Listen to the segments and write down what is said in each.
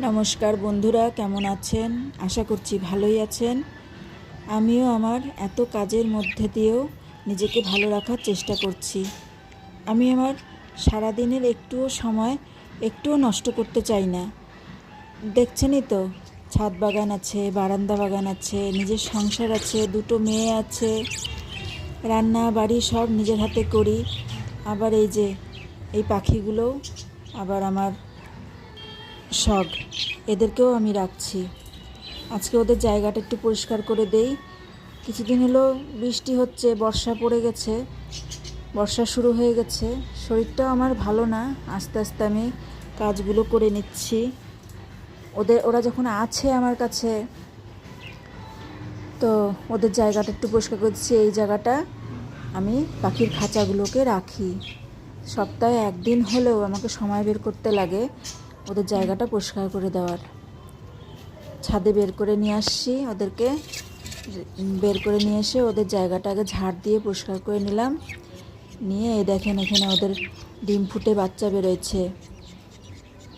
নমস্কার বন্ধুরা, কেমন আছেন? আশা করছি ভালোই আছেন। আমিও আমার এত কাজের মধ্যে দিয়েও নিজেকে ভালো রাখার চেষ্টা করছি। আমি আমার সারাদিনের একটুও সময় একটুও নষ্ট করতে চাই না। দেখছেনই তো, ছাদ বাগান আছে, বারান্দা বাগান আছে, নিজের সংসার আছে, দুটো মেয়ে আছে, রান্না বাড়ি সব নিজের হাতে করি। আবার এই যে, এই পাখিগুলোও আবার আমার শখ এদেরকেও আমি রাখছি। আজকে ওদের জায়গাটা একটু পরিষ্কার করে দেই। কিছুদিন হলো বৃষ্টি হচ্ছে, বর্ষা পড়ে গেছে, বর্ষা শুরু হয়ে গেছে। শরীরটাও আমার ভালো না, আস্তে আস্তে আমি কাজগুলো করে নিচ্ছি। ওদের, ওরা যখন আছে আমার কাছে, তো ওদের জায়গাটা একটু পরিষ্কার করছি এই জায়গাটা আমি পাখির খাঁচাগুলোকে রাখি। সপ্তাহে একদিন হলেও আমাকে সময় বের করতে লাগে। ওদের জায়গাটা পরিষ্কার করে দেওয়ার। ছাদে বের করে নিয়ে আসছি ওদেরকে। বের করে নিয়ে এসে ওদের জায়গাটা আগে ঝাড় দিয়ে পরিষ্কার করে নিলাম। নিয়ে এই দেখেন এখানে ওদের ডিম ফুটে বাচ্চা বেরোচ্ছে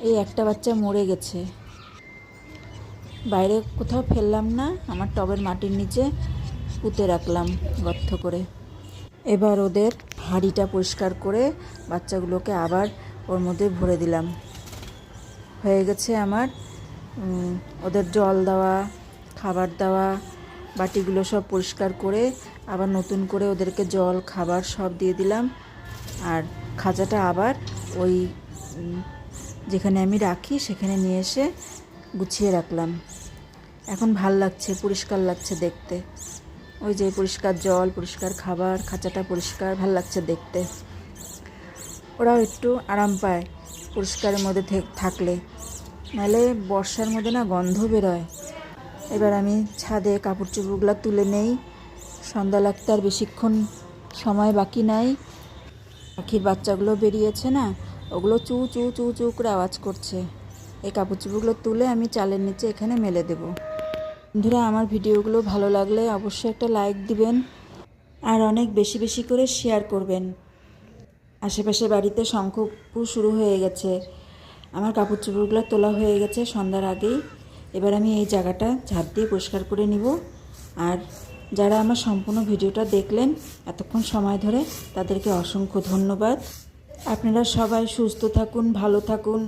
এই একটা বাচ্চা মরে গেছে। বাইরে কোথাও ফেললাম না, আমার টবের মাটির নিচে পুঁতে রাখলাম গর্ত করে। এবার ওদের হাঁড়িটা পরিষ্কার করে বাচ্চাগুলোকে আবার ওর মধ্যে ভরে দিলাম। হয়ে গেছে আমার। ওদের জল দেওয়া, খাবার দেওয়া, বাটিগুলো সব পরিষ্কার করে আবার নতুন করে ওদেরকে জল, খাবার সব দিয়ে দিলাম। আর খাঁচাটা আবার ওই যেখানে আমি রাখি সেখানে নিয়ে এসে গুছিয়ে রাখলাম। এখন ভালো লাগছে, পরিষ্কার লাগছে দেখতে। ওই যে পরিষ্কার জল, পরিষ্কার খাবার, খাঁচাটা পরিষ্কার, ভালো লাগছে দেখতে। ওরাও একটু আরাম পায়। পরিষ্কারের মধ্যে থাকলে। নাহলে বর্ষার মধ্যে না গন্ধ বেরোয়। এবার আমি ছাদে কাপড় চোপড়গুলো তুলে নেই। সন্ধ্যা লাগতে আর বেশিক্ষণ সময় বাকি নাই। পাখির বাচ্চাগুলো বেরিয়েছে না, ওগুলো চু চু চু চু করে আওয়াজ করছে। এই কাপড় চোপড়গুলো তুলে আমি চালের নিচে এখানে মেলে দেব। বন্ধুরা, আমার ভিডিওগুলো ভালো লাগলে অবশ্যই একটা লাইক দিবেন আর অনেক বেশি বেশি করে শেয়ার করবেন। আশেপাশে বাড়িতে শঙ্খপু শুরু হয়ে গেছে। আমার কাপড় চোপড়গুলো তোলা হয়ে গেছে সন্ধ্যার আগেই। এবার আমি এই জায়গাটা ঝাঁপ দিয়ে পরিষ্কার করে নিব। আর যারা আমার সম্পূর্ণ ভিডিওটা দেখলেন এতক্ষণ সময় ধরে, তাদেরকে অসংখ্য ধন্যবাদ। আপনারা সবাই সুস্থ থাকুন, ভালো থাকুন,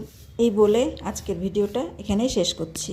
এই বলে আজকের ভিডিওটা এখানেই শেষ করছি।